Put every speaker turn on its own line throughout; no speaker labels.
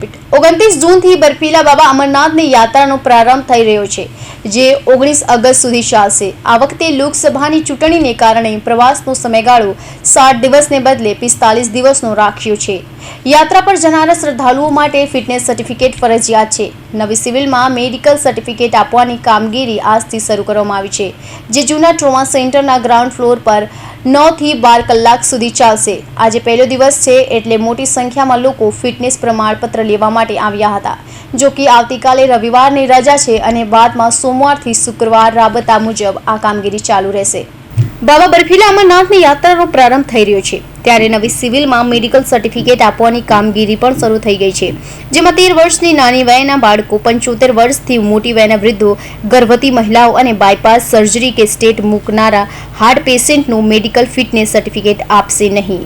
bit ઓગણત્રીસ જૂનથી બર્ફીલા બાબા અમરનાથની યાત્રાનો પ્રારંભ થઈ રહ્યો છે, જે ઓગણીસ ઓગસ્ટ સુધી ચાલશે. આ વખતે લોકસભાની ચૂંટણીને કારણે પ્રવાસનો સમયગાળો સાત દિવસને બદલે પિસ્તાલીસ દિવસનો રાખ્યો છે. યાત્રા પર જનારા શ્રદ્ધાળુઓ માટે ફિટનેસ સર્ટિફિકેટ ફરજિયાત છે. નવી સિવિલમાં મેડિકલ સર્ટિફિકેટ આપવાની કામગીરી આજથી શરૂ કરવામાં આવી છે, જે જૂના ટ્રોમા સેન્ટરના ગ્રાઉન્ડ ફ્લોર પર નવથી બાર કલાક સુધી ચાલશે. આજે પહેલો દિવસ છે એટલે મોટી સંખ્યામાં લોકો ફિટનેસ પ્રમાણપત્ર લેવા માટે આવ્યા હતા. જો કે આવતીકાલે રવિવારની રજા છે અને બાદમાં સોમવારથી શુક્રવાર રાબતા મુજબ આ કામગીરી ચાલુ રહેશે. બાબા બર્ફીલા અમરનાથની યાત્રાનો પ્રારંભ થઈ રહ્યો છે. ત્યારે નવી સિવિલમાં મેડિકલ સર્ટિફિકેટ આપવાની કામગીરી પણ શરૂ થઈ ગઈ છે. જેમાં તેર વર્ષની નાની વયના બાળકો, પંચોતેર વર્ષથી મોટી વયના વૃદ્ધો, ગર્ભવતી મહિલાઓ અને બાયપાસ સર્જરી કે સ્ટેટ મૂકનારા હાર્ટ પેશન્ટનું મેડિકલ ફિટનેસ સર્ટિફિકેટ આપશે નહીં.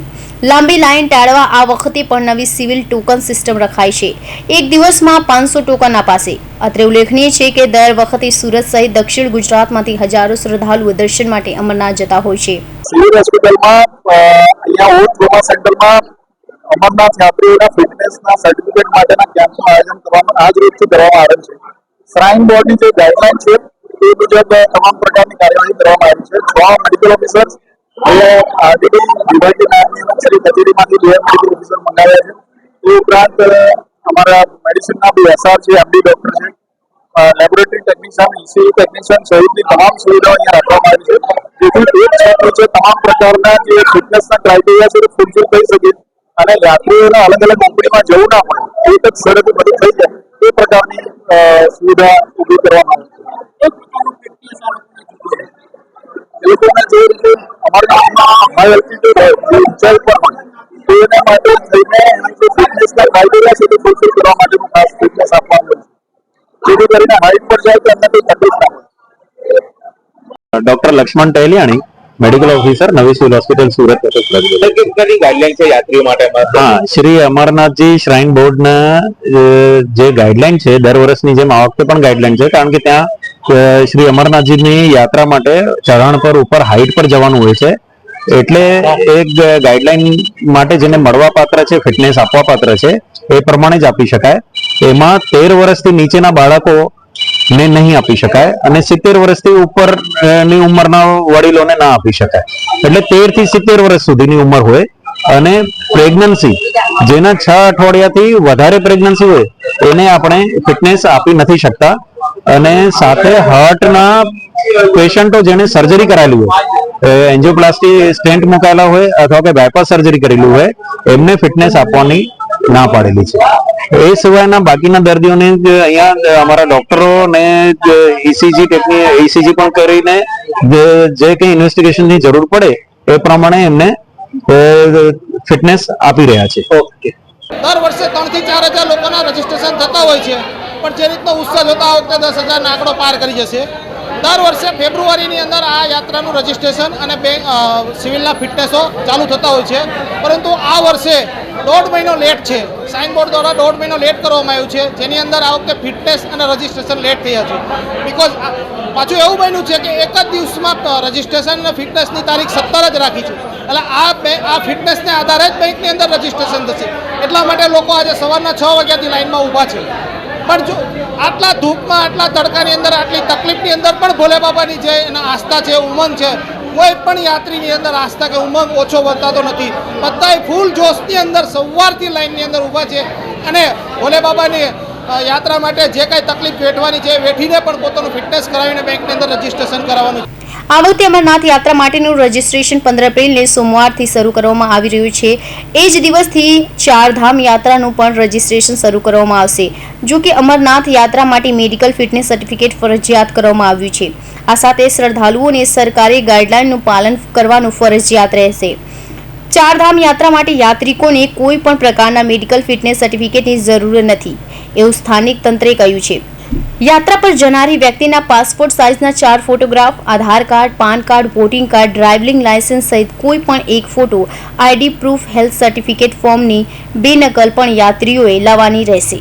લાંબી લાઇન ટાળવા આ વખતે પણ નવી સિવિલ ટોકન સિસ્ટમ રખાઈ છે. એક દિવસમાં પાંચસો ટોકન અપાશે અત્રે ઉલ્લેખનીય છે કે દર વખતે સુરત સહિત દક્ષિણ ગુજરાતમાંથી હજારો શ્રદ્ધાળુઓ દર્શન માટે અમરનાથ જતા હોય છે.
સિવિલ હોસ્પિટલમાં અહીંયા ઓલ્ડ ટ્રોમા સેન્ટરમાં અમરનાથ યાત્રીઓના ફિટનેસના સર્ટિફિકેટ માટેના કેમ્પનું આયોજન કરવામાં આજ રોજથી કરવામાં આવેલ છે. શ્રાઇન બોર્ડની જે ગાઈડલાઇન છે તે મુજબ તમામ પ્રકારની કાર્યવાહી કરવામાં આવી છે. છ મેડિકલ ઓફિસર્સ એ છે ઉપરાંત અમારા મેડિસિનના બી એસઆર છે, એમડી ડોક્ટર છે લેબોરેટરી ટેકનિશિયન ઈસીઈ ટેકનિશિયન સહિતની તમામ સુવિધાઓ અહીંયા રાખવામાં આવી છે. છે, તમામ પ્રકારના જે ફિટનેસના ક્રાઇટેરિયા છે ફૂલફિલ થઈ શકે અને યાત્રીઓને અલગ અલગ કંપનીમાં જવું ના પડે. એક જ સ્થળેથી બધું થઈ જાય. એ પ્રકારની સુવિધા ઊભી કરવામાં આવી
doctor Laxman Teliyani medical officer નવી સિવિલ હોસ્પિટલ સુરત
ગાઈડલાઈન છે યાત્રીઓ માટે?
હા શ્રી અમરનાથજી શ્રાઇન બોર્ડના જે ગાઈડલાઈન છે દર વર્ષની જેમ આ વખતે પણ ગાઈડલાઈન છે કારણ કે ત્યાં શ્રી અમરનાથજીની યાત્રા માટે ચઢાણ પર ઉપર હાઈટ પર જવાનું હોય છે. એટલે એક ગાઈડલાઈન માટે જેને મળવા પાત્ર છે ફિટનેસ આપવા પાત્ર છે, એ પ્રમાણે જ આપી શકાય. એમાં તેર વર્ષથી નીચેના બાળકો ને નહીં આપી શકાય અને સિત્તેર વર્ષથી ઉપરની ઉંમરના વડીલોને ના આપી શકાય. એટલે તેરથી સિત્તેર વર્ષ સુધીની ઉંમર હોય અને પ્રેગ્નન્સી જેના છ અઠવાડિયાથી વધારે પ્રેગ્નન્સી હોય, એને આપણે ફિટનેસ આપી નથી શકતા. અને સાથે હાર્ટના પેશન્ટો જેને સર્જરી કરાયેલી હોય એન્જિયોપ્લાસ્ટી સ્ટેન્ટ મુકાયેલા હોય અથવા કે બાયપાસ સર્જરી કરેલી હોય, એમને ફિટનેસ આપવાની ના પાડેલી છે. એ સિવાયના બાકીના દર્દીઓને અહીંયા અમારા ડોક્ટરો ને ઈસીજી ઈસીજી પણ કરીને જે- કંઈ ઇન્વેસ્ટિગેશનની જરૂર પડે, એ પ્રમાણે એમને ફિટનેસ આપી રહ્યા છે.
ઓકે.
દર વર્ષે ત્રણથી ચાર હજાર લોકોના રજીસ્ટ્રેશન થતા હોય છે. પણ જે રીતનો ઉત્સાહ જોતા વખતે દસ હજારનો આંકડો પાર કરી જશે. દર વર્ષે ફેબ્રુઆરીની અંદર આ યાત્રાનું રજીસ્ટ્રેશન અને બે સિવિલના ફિટનેસો ચાલુ થતા હોય છે. પરંતુ આ વર્ષે દોઢ મહિનો લેટ છે. સાઇનબોર્ડ દ્વારા દોઢ મહિનો લેટ કરવામાં આવ્યું છે. જેની અંદર આ વખતે ફિટનેસ અને રજીસ્ટ્રેશન લેટ થયા છે. બિકોઝ પાછું એવું બન્યું છે કે એક જ દિવસમાં રજીસ્ટ્રેશન અને ફિટનેસની તારીખ સત્તર જ રાખી છે. એટલે આ બે, આ ફિટનેસને આધારે જ બેંકની અંદર રજીસ્ટ્રેશન થશે. એટલા માટે લોકો આજે સવારના છ વાગ્યાથી લાઇનમાં ઊભા છે. પણ જો આટલા ધૂપમાં, આટલા તડકાની અંદર, આટલી તકલીફની અંદર પણ ભોલે બાબાની જે એના આસ્થા છે, ઉમંગ છે, કોઈ પણ યાત્રીની અંદર આસ્થા કે ઉમંગ ઓછો બતાતો નથી. બધાય ફૂલ જોશની અંદર, સવારથી લાઈનની અંદર ઊભા છે અને ભોલે બાબાની યાત્રા માટે જે કાંઈ તકલીફ વેઠવાની છે વેઠીને પણ પોતાનું ફિટનેસ કરાવીને બેંકની અંદર રજીસ્ટ્રેશન કરાવવાનું છે.
આ વખતે અમરનાથ યાત્રા માટેનું રજીસ્ટ્રેશન પંદર એપ્રિલને સોમવારથી શરૂ કરવામાં આવી રહ્યું છે. એ જ દિવસથી ચારધામ યાત્રાનું પણ રજીસ્ટ્રેશન શરૂ કરવામાં આવશે, જો કે અમરનાથ યાત્રા માટે મેડિકલ ફિટનેસ સર્ટિફિકેટ ફરજિયાત કરવામાં આવ્યું છે. આ સાથે શ્રદ્ધાળુઓને સરકારી ગાઈડલાઈનનું પાલન કરવાનું ફરજિયાત રહેશે. ચારધામ યાત્રા માટે યાત્રિકોને કોઈ પણ પ્રકારના મેડિકલ ફિટનેસ સર્ટિફિકેટની જરૂર નથી, એવું સ્થાનિક તંત્રે કહ્યું છે. યાત્રા પર જનારી વ્યક્તિના પાસપોર્ટ સાઇઝના ચાર photograph, Aadhaar card, PAN card, voting card, driving licence સહિત કોઈ પણ એક photo ID, proof, health certificate ફોર્મની બે નકલ પણ યાત્રીઓએ લાવવાની રહેશે.